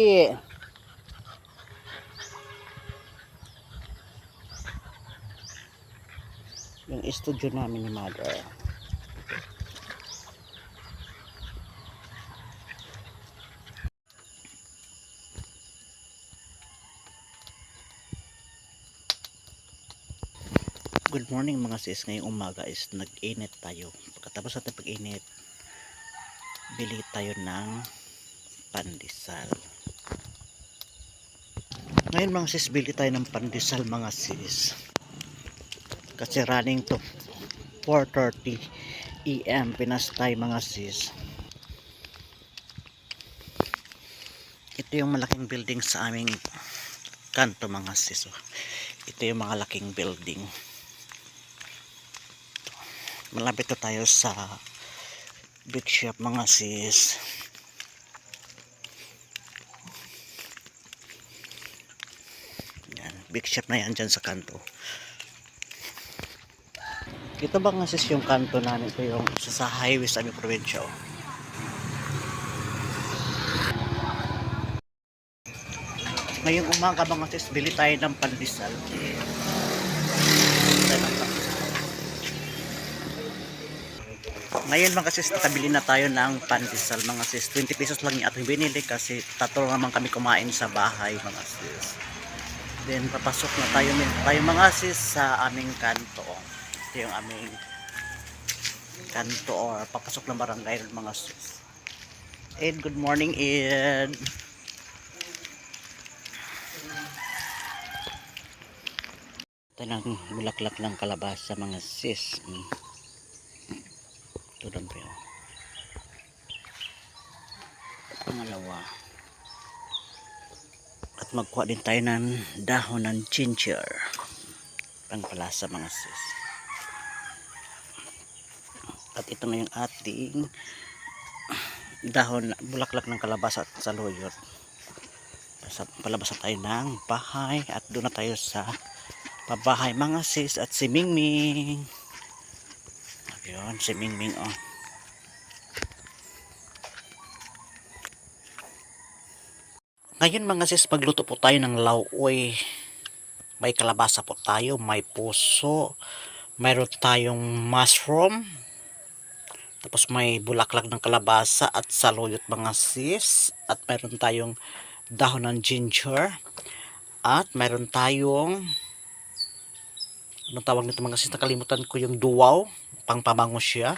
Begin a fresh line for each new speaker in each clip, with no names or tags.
Yung studio namin ni Mother. Good morning mga sis. Ngayong umaga is nag-init tayo. Pagkatapos natin pag-init, bili tayo ng pandesal. Ngayon mga sis, bili tayo ng pandesal mga sis. Kasi running to 4.30 EM Pinas time mga sis. Ito yung malaking building sa aming kanto mga sis. oh. Ito yung mga laking building malapit na tayo sa big shop mga sis shop na yan dyan sa kanto ito ba nga sis yung kanto namin ito yung sa, sa highway sa aming probinsya oh. ngayong umaga mga sis bili tayo ng pandesal Ngayon mga sis, nakabili na tayo ng pandesal mga sis. 20 pesos lang yung ating binili kasi tatlo naman kami kumain sa bahay mga sis. Then papasok na tayo, tayo mga sis sa aming kanto. Ito yung aming kanto or papasok ng barangay mga sis. Ed, good morning Ed. Ito ng bulaklak ng kalabasa mga sis. Mm. Ito lang po yun. Pangalawa. At magkuha din tayo ng dahon ng ginger. Pangpalasa mga sis. At ito na yung ating dahon, bulaklak ng kalabasa at saluyot. Sa palabas na tayo ng bahay at doon na tayo sa pabahay mga sis at si Mingming. Ayun, si Mingming oh. Ngayon mga sis, magluto po tayo ng lauoy. May kalabasa po tayo, may puso, mayroon tayong mushroom, tapos may bulaklak ng kalabasa at saluyot mga sis, at mayroon tayong dahon ng ginger, at mayroon tayong anong tawag nito mga sis, nakalimutan ko yung duwaw, pang pamango siya.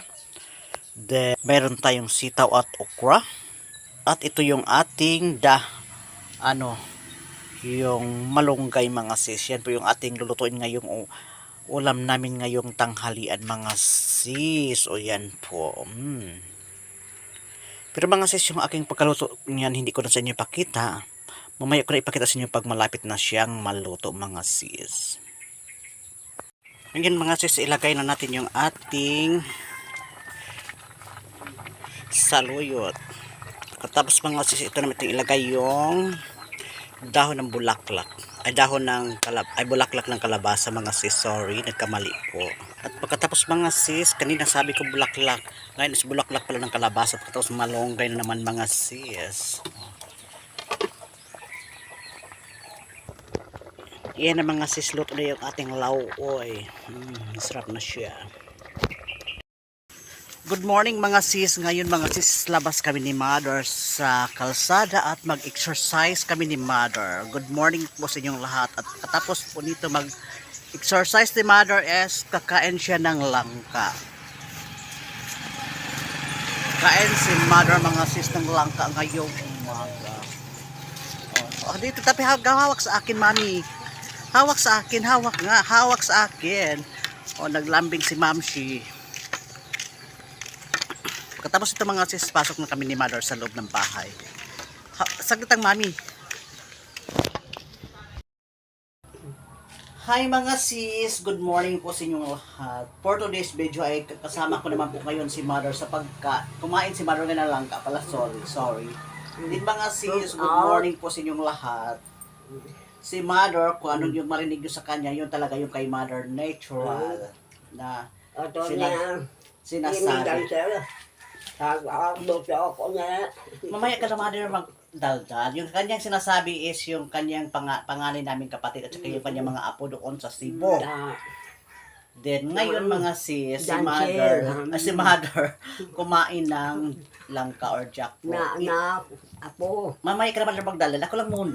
Then, meron tayong sitaw at okra. At ito yung ating da, ano, yung malunggay mga sis. Yan po yung ating lulutuin ngayong ulam namin ngayong tanghalian mga sis. O yan po. Mm. Pero mga sis, yung aking pagkaluto niyan, hindi ko na sa inyo ipakita. Mamaya ko na ipakita sa inyo pag malapit na siyang maluto mga sis. Ngayon mga sis, ilagay na natin yung ating saluyot. Tapos mga sis, ito naman ilagay yung dahon ng bulaklak. Ay dahon ng kalab ay bulaklak ng kalabasa mga sis. Sorry, nagkamali po. At pagkatapos mga sis, kanina sabi ko bulaklak. Ngayon is bulaklak pala ng kalabasa. Pagkatapos malunggay na naman mga sis. Yan ang mga sislot na yung ating lauoy. Hmm, sarap na siya. Good morning mga sis. Ngayon mga sis, labas kami ni Mother sa kalsada at mag-exercise kami ni Mother. Good morning po sa inyong lahat. At katapos po nito mag-exercise ni Mother is kakain siya ng langka. Kain si Mother mga sis ng langka ngayong umaga. Oh, oh, dito tapi hawak sa akin mami. Hawak sa akin, hawak nga, hawak sa akin. O, naglambing si Mamshi. Pagkatapos ito mga sis, pasok na kami ni Mother sa loob ng bahay. Ha, saglit ang mami. Hi mga sis, good morning po sa inyong lahat. For today's video ay kasama ko naman po ngayon si Mother sa pagka, kumain si Mother na lang ka pala, sorry, sorry. Din mga sis, good morning po sa inyong lahat si Mother, kung ano yung marinig nyo sa kanya, yun talaga yung kay Mother natural na Sina-
na,
sinasabi.
Sa ako na.
Mamaya ka na Mother mag daldal. Yung kanyang sinasabi is yung kanyang panga, panganay namin kapatid at saka yung kanyang mga apo doon sa Cebu. Then ngayon mga sis, si mother, ah, si mother kumain ng langka or jackpot.
na, na, apo,
Mamaya ka naman na magdalal. Ako lang muna.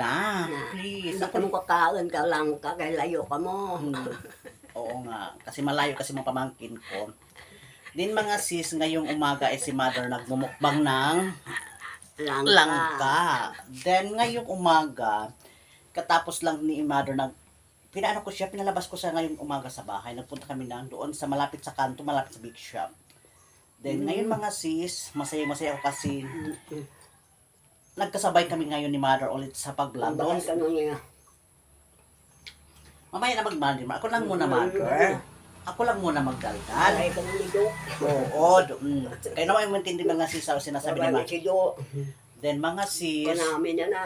Na.
Please. Ako
mo kakain ka lang ka, kaya layo ka mo.
Oo nga. Kasi malayo kasi mga pamangkin ko. Din mga sis, ngayong umaga ay si mother nagmumukbang ng
Langka.
langka. Then ngayong umaga, katapos lang ni mother nag pinaano ko siya, pinalabas ko siya ngayong umaga sa bahay. Nagpunta kami na doon sa malapit sa kanto, malapit sa big shop. Then ngayon mga sis, masaya-masaya ako kasi nagkasabay kami ngayon ni mother ulit sa pag-vlog. Mamaya na mag-mother. Ako lang muna mother. Ako lang muna magdaldal.
Ay, ka ni Do.
Oo, do, mm. Kaya naman yung matindi mga sis ang sinasabi ni mother.
si.
Then mga sis,
Panami na na.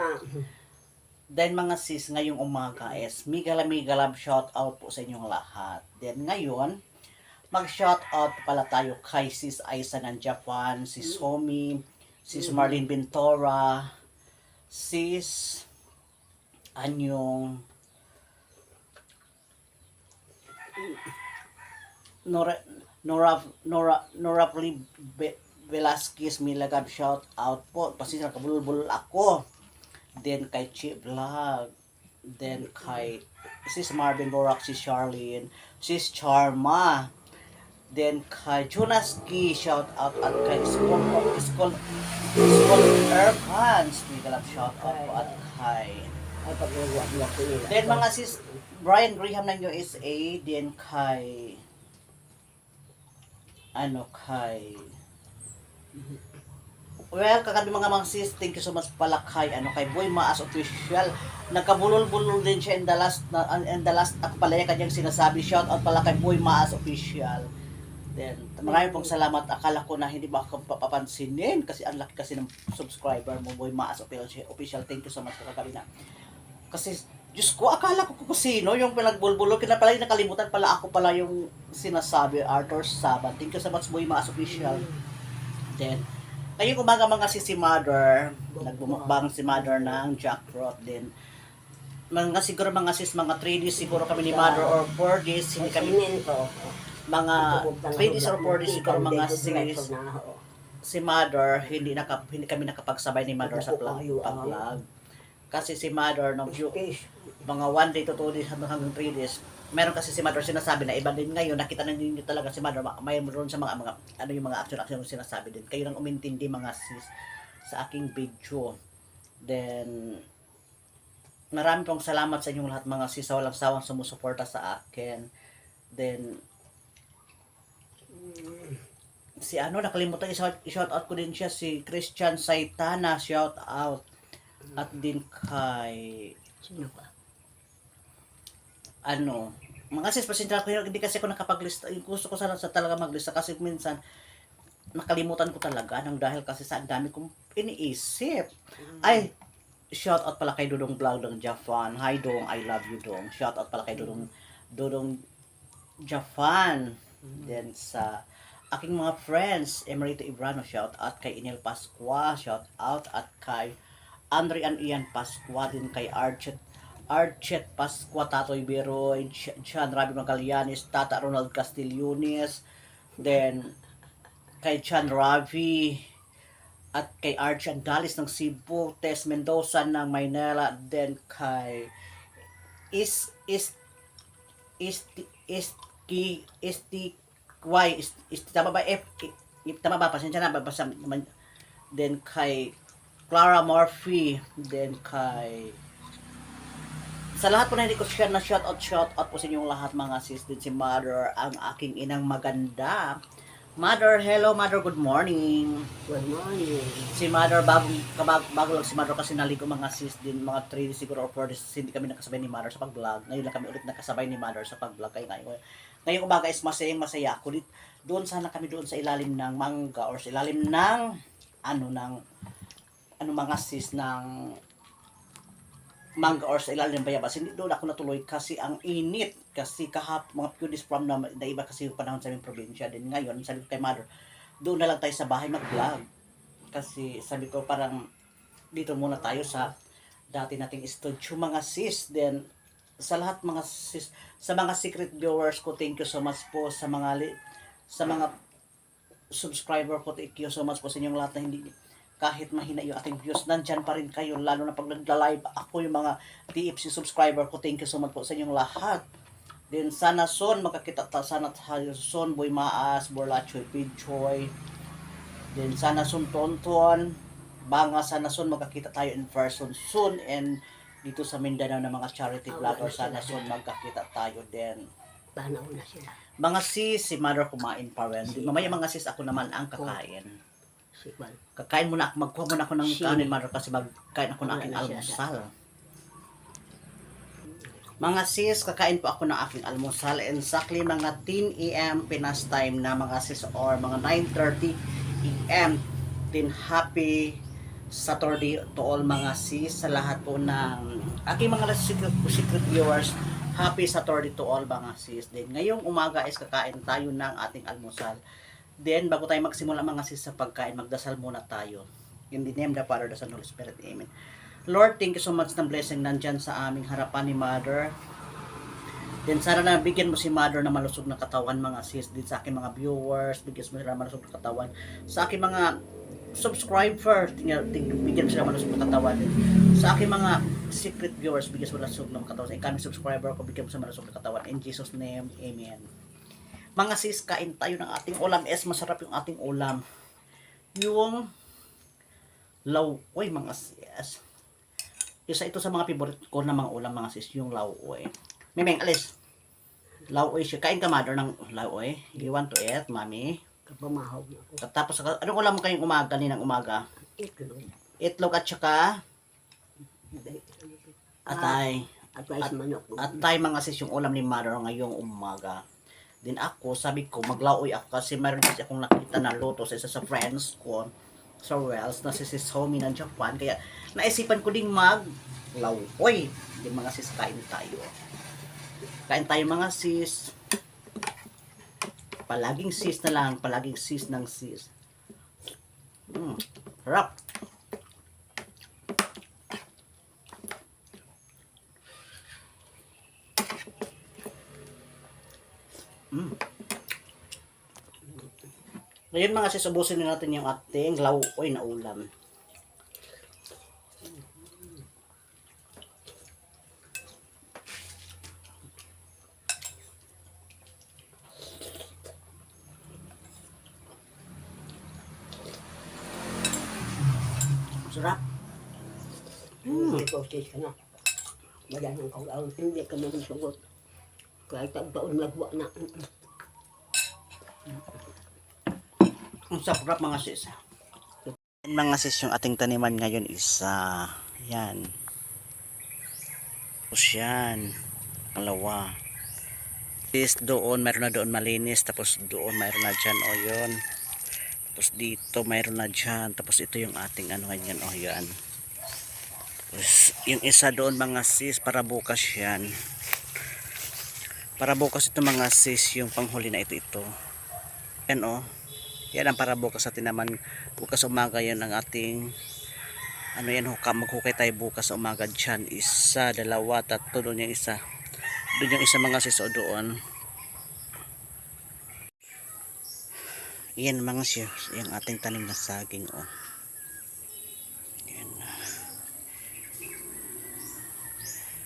Then mga sis, ngayong umaga is migala migala shout out po sa inyong lahat. Then ngayon, mag shout out pala tayo kay sis Aisa ng Japan, sis Homi, sis Marlene Bintora, sis Anyong Nora Nora Nora Nora Velasquez Milagab shout out po. Pasensya na kabulol-bulol ako. Then kay Chip Vlog. Then kay sis Marvin Borak, si Charlene, sis Charma. Then kay Junaski, shout out at kay School School School Urban, Spigalap shout out po at kay
nila.
Then mga sis Brian Graham ng USA, then kay ano kay Well, kagabi mga mga sis, thank you so much pala kay, ano, kay Boy Maas Official. Nagkabulol-bulol din siya in the last, na, in the last, ako pala yung kanyang sinasabi, shout out pala kay Boy Maas Official. Then, maraming pong salamat. Akala ko na hindi ba papapansinin kasi ang laki kasi ng subscriber mo, Boy Maas Official. Thank you so much kagabi na. Kasi, Diyos ko, akala ko kung sino yung pinagbulbulo. Kina pala yung nakalimutan pala ako pala yung sinasabi, Arthur Sabat. Thank you so much, Boy Maas Official. Then, ngayong umaga mga si si Mother, nagbumukbang si Mother ng jackfruit din. Mga siguro mga sis, mga 3 days siguro kami ni Mother or 4 days, hindi kami, mga 3 days or 4 days siguro mga sis, si Mother, hindi, naka, hindi kami nakapagsabay ni Mother sa vlog, pag-vlog. Kasi si Mother, nung few, mga 1 day to 2 days hanggang hanggang 3 days, meron kasi si Mother sinasabi na iba din ngayon, nakita na ninyo talaga si Mother, ma- mayroon sa mga, mga ano yung mga action-action sinasabi din. Kayo nang umintindi mga sis sa aking video. Then, marami pong salamat sa inyong lahat mga sis sa walang sawang sumusuporta sa akin. Then, si ano, nakalimutan i-shout out ko din siya, si Christian Saitana, shout out. At din kay
Sino ba?
Ano, mga sis, pasensya ko, hindi kasi ako nakapaglista. Gusto ko sana sa talaga maglista kasi minsan nakalimutan ko talaga nang dahil kasi sa ang dami kong iniisip. Ay, shout out pala kay Dudong Vlog ng Japan. Hi Dong, I love you Dong. Shout out pala kay Dudong Dudong Japan. Then sa aking mga friends, Emerito Ibrano, shout out kay Inel Pasqua, shout out at kay Andre and Ian Pasqua, din kay Archet Archet Pasqua, Tatoy Beroy, Ch- Chan Rabi Magallanes, Tata Ronald Castigliones, then kay Chan Ravi, at kay Arch Andalis ng Cebu, Tess Mendoza ng Maynila, then kay Is Is Is Is Ki Is Ti Y is, is tama ba F I- I- tama ba pasensya na naman then kay Clara Murphy then kay sa lahat po na hindi ko share na shout out shout out po sa inyong lahat mga sis din si Mother ang aking inang maganda Mother, hello Mother, good morning.
Good morning.
Si Mother, bago, kabag, bago lang si Mother kasi naligo mga sis din, mga 3 days siguro or 4 days, hindi kami nakasabay ni Mother sa pag-vlog. Ngayon lang kami ulit nakasabay ni Mother sa pag-vlog. Kaya ngayon, ngayong umaga is masayang masaya ako. Doon sana kami doon sa ilalim ng mangga or sa ilalim ng, ano, ng, ano mga sis, ng mangga or sa ilalim ng bayabas. Hindi doon ako natuloy kasi ang init. Kasi kahap, mga few days from na, na iba kasi yung panahon sa aming probinsya. Din ngayon, sabi ko kay Mother, doon na lang tayo sa bahay mag-vlog. Kasi sabi ko parang dito muna tayo sa dati nating studio mga sis. Then, sa lahat mga sis, sa mga secret viewers ko, thank you so much po sa mga li- sa mga subscriber ko, thank you so much po sa inyong lahat na hindi kahit mahina yung ating views, nandyan pa rin kayo, lalo na pag nagla-live ako yung mga TFC subscriber ko, thank you so much po sa inyong lahat. Then sana soon makakita ta sana tayo soon Boy Maas, Borlachoy, Pidchoy. Then sana soon Tonton, Banga sana soon makakita tayo in person soon and dito sa Mindanao na mga charity vlogger sana soon magkakita tayo din.
Banaw na sila.
Mga sis, si mother kumain pa rin. Mamaya mga sis, ako naman ang kakain.
Si Juan.
Kakain muna ako, magkuha muna ako ng
Sino?
kanin mother kasi magkain ako ng aking almusal. Mga sis, kakain po ako ng aking almusal. Exactly mga 10 a.m. Pinas time na mga sis or mga 9.30 a.m. Then happy Saturday to all mga sis sa lahat po ng aking mga secret, secret viewers. Happy Saturday to all mga sis. Then ngayong umaga is kakain tayo ng ating almusal. Then bago tayo magsimula mga sis sa pagkain, magdasal muna tayo. In the name of the Father, the Son, Holy Spirit. Amen. Lord, thank you so much ng blessing nandyan sa aming harapan ni Mother. Then sana na bigyan mo si Mother na malusog na katawan mga sis din sa aking mga viewers, bigyan mo sila malusog na katawan. Sa aking mga subscriber, tingnan, bigyan mo sila malusog na katawan. Sa aking mga secret viewers, bigyan mo malusog na katawan. Sa ikami subscriber ko, bigyan mo sa malusog na katawan. In Jesus name, Amen. Mga sis, kain tayo ng ating ulam. Es, masarap yung ating ulam. Yung lauoy mga sis. Isa ito sa mga favorite ko na mga ulam mga sis, yung lauoy. Memeng, alis. Lauoy siya. Kain ka, mother, ng lauoy. You want to eat, mami?
Kapamahog na ako.
Tapos, anong ulam mo kayong umaga, ninang umaga?
Itlog.
Itlog at saka atay.
At rice manok.
Atay mga sis yung ulam ni mother ngayong umaga. Din ako, sabi ko, maglaoy ako kasi mayroon kasi akong nakita na luto sa isa sa friends ko sa Wells na si Sis Homie ng Japan. Kaya naisipan ko ding mag laoy. Din mga sis, kain tayo. Kain tayo mga sis. Palaging sis na lang, palaging sis ng sis. Mm, harap. Ngayon mga sis, ubusin na natin yung ating lauoy na ulam. Sarap.
Hmm. May postage ka na. Wala nang kaulaw. Hindi ka naman sugot. Kahit ang taon nagwa na.
Ang sarap mga sis. Mga sis, yung ating taniman ngayon is, ah, yan. Tapos yan. Pangalawa. Sis, doon, mayroon na doon malinis. Tapos doon, mayroon na dyan, o yun. Tapos dito, mayroon na dyan. Tapos ito yung ating ano ganyan, o yan. Tapos yung isa doon mga sis, para bukas yan. Para bukas ito mga sis, yung panghuli na ito, ito. Yan o. Yan ang para bukas natin naman. Bukas umaga yan ang ating ano yan hukam. Maghukay tayo bukas umaga dyan. Isa, dalawa, tatlo. Doon yung isa. Doon yung isa mga sis o doon. Yan mga sis. Yung ating tanim na saging o. Yan.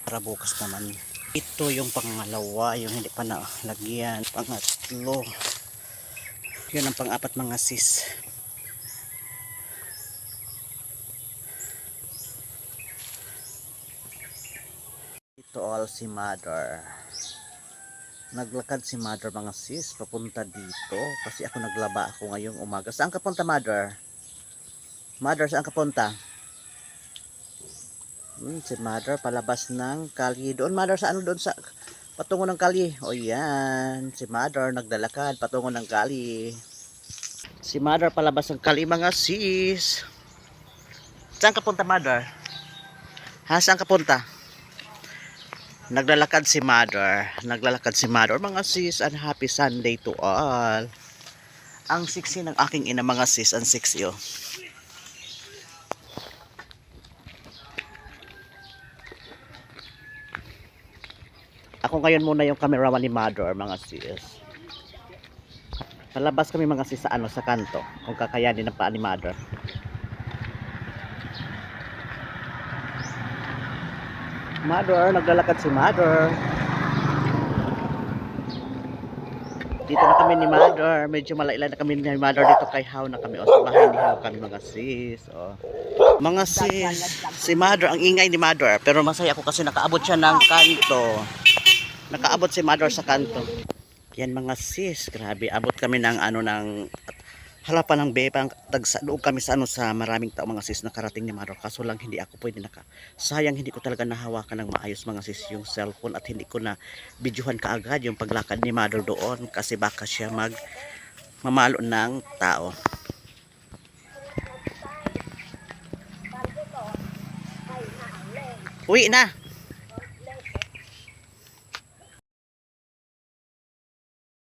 Para bukas naman. Ito yung pangalawa. Yung hindi pa nalagyan. Pangatlo. Yun ang pang-apat mga sis. Ito all si mother. Naglakad si mother mga sis papunta dito kasi ako naglaba ako ngayong umaga. Saan ka punta mother? Mother, saan ka punta? Hmm, si mother palabas ng kalye. Doon mother sa ano doon sa patungo ng kalye. O yan, si mother naglalakad patungo ng kalye. Si mother palabas ng kalye mga sis. Saan ka punta mother? Ha, saan ka punta? Naglalakad si mother. Naglalakad si mother. Mga sis, and happy Sunday to all. Ang sexy ng aking ina mga sis, ang sexy oh. Ako ngayon muna yung cameraman ni Mother, mga sis. Palabas kami mga sis sa ano, sa kanto. Kung kakayanin ng ni Mother. Mother, naglalakad si Mother. Dito na kami ni Mother. Medyo malaila na kami ni Mother dito kay How na kami. O sa bahay ni How kami mga sis. O. Mga sis, si Mother, ang ingay ni Mother. Pero masaya ako kasi nakaabot siya ng kanto. Nakaabot si Mother sa kanto. Yan mga sis, grabe. Abot kami ng ano ng halapan ng bebang tagsa loob kami sa ano sa maraming tao mga sis nakarating ni Mother kaso lang hindi ako pwede naka sayang hindi ko talaga nahawakan ng maayos mga sis yung cellphone at hindi ko na videohan kaagad yung paglakad ni Mother doon kasi baka siya mag mamalo ng tao uwi na